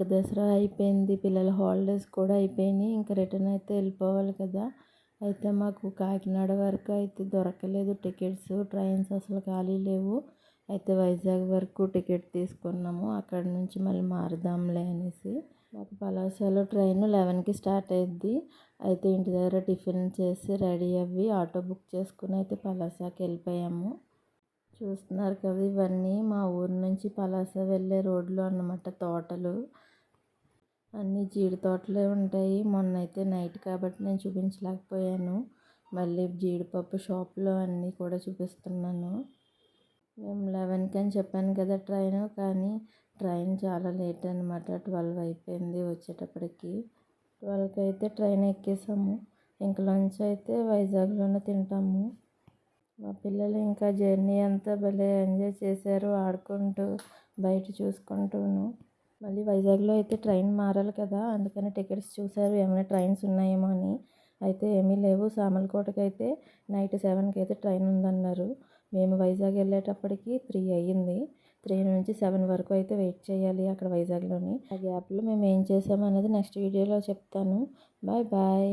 ఇంకా దసరా అయిపోయింది పిల్లల హాలిడేస్ కూడా అయిపోయినాయి ఇంకా రిటర్న్ అయితే వెళ్ళిపోవాలి కదా. అయితే మాకు కాకినాడ వరకు అయితే దొరకలేదు టికెట్స్ ట్రైన్స్ అసలు ఖాళీ లేవు. అయితే వైజాగ్ వరకు టికెట్ తీసుకున్నాము అక్కడ నుంచి మళ్ళీ మారుదాంలే అనేసి. మాకు పలాసలో ట్రైన్ లెవెన్కి స్టార్ట్ అయ్యిద్ది అయితే ఇంటి దగ్గర టిఫిన్ చేసి రెడీ అవ్వి ఆటో బుక్ చేసుకుని అయితే పలాసాకి వెళ్ళిపోయాము. చూస్తున్నారు కదా ఇవన్నీ మా ఊరు నుంచి పలాస వెళ్ళే రోడ్లు అన్నమాట తోటలు. అన్నీ జీడి తోటలే ఉంటాయి. మొన్న అయితే నైట్ కాబట్టి నేను చూపించలేకపోయాను. మళ్ళీ జీడిపప్పు షాప్లో అన్నీ కూడా చూపిస్తున్నాను. మేము లెవెన్కి అని చెప్పాను కదా ట్రైన్ కానీ ట్రైన్ చాలా లేట్ అనమాట ట్వెల్వ్ అయిపోయింది వచ్చేటప్పటికి. ట్వెల్వ్కి అయితే ట్రైన్ ఎక్కేసాము. ఇంకా లంచ్ అయితే వైజాగ్లోనే తింటాము. మా పిల్లలు ఇంకా జర్నీ అంతా భలే ఎంజాయ్ చేశారు. ఆడుకుంటూ బయట చూసుకుంటూను. మళ్ళీ వైజాగ్లో అయితే ట్రైన్ మారాలి కదా అందుకని టికెట్స్ చూసారు. ఏమైనా ట్రైన్స్ ఉన్నాయేమో అని. అయితే ఏమీ లేవు. సామలకోటకి అయితే నైట్ సెవెన్కి అయితే ట్రైన్ ఉందన్నారు. మేము వైజాగ్ వెళ్ళేటప్పటికి త్రీ అయ్యింది. త్రీ నుంచి సెవెన్ వరకు అయితే వెయిట్ చేయాలి అక్కడ వైజాగ్లోని. ఆ గ్యాప్లో మేము ఏం చేసామనేది నెక్స్ట్ వీడియోలో చెప్తాను. Bye bye.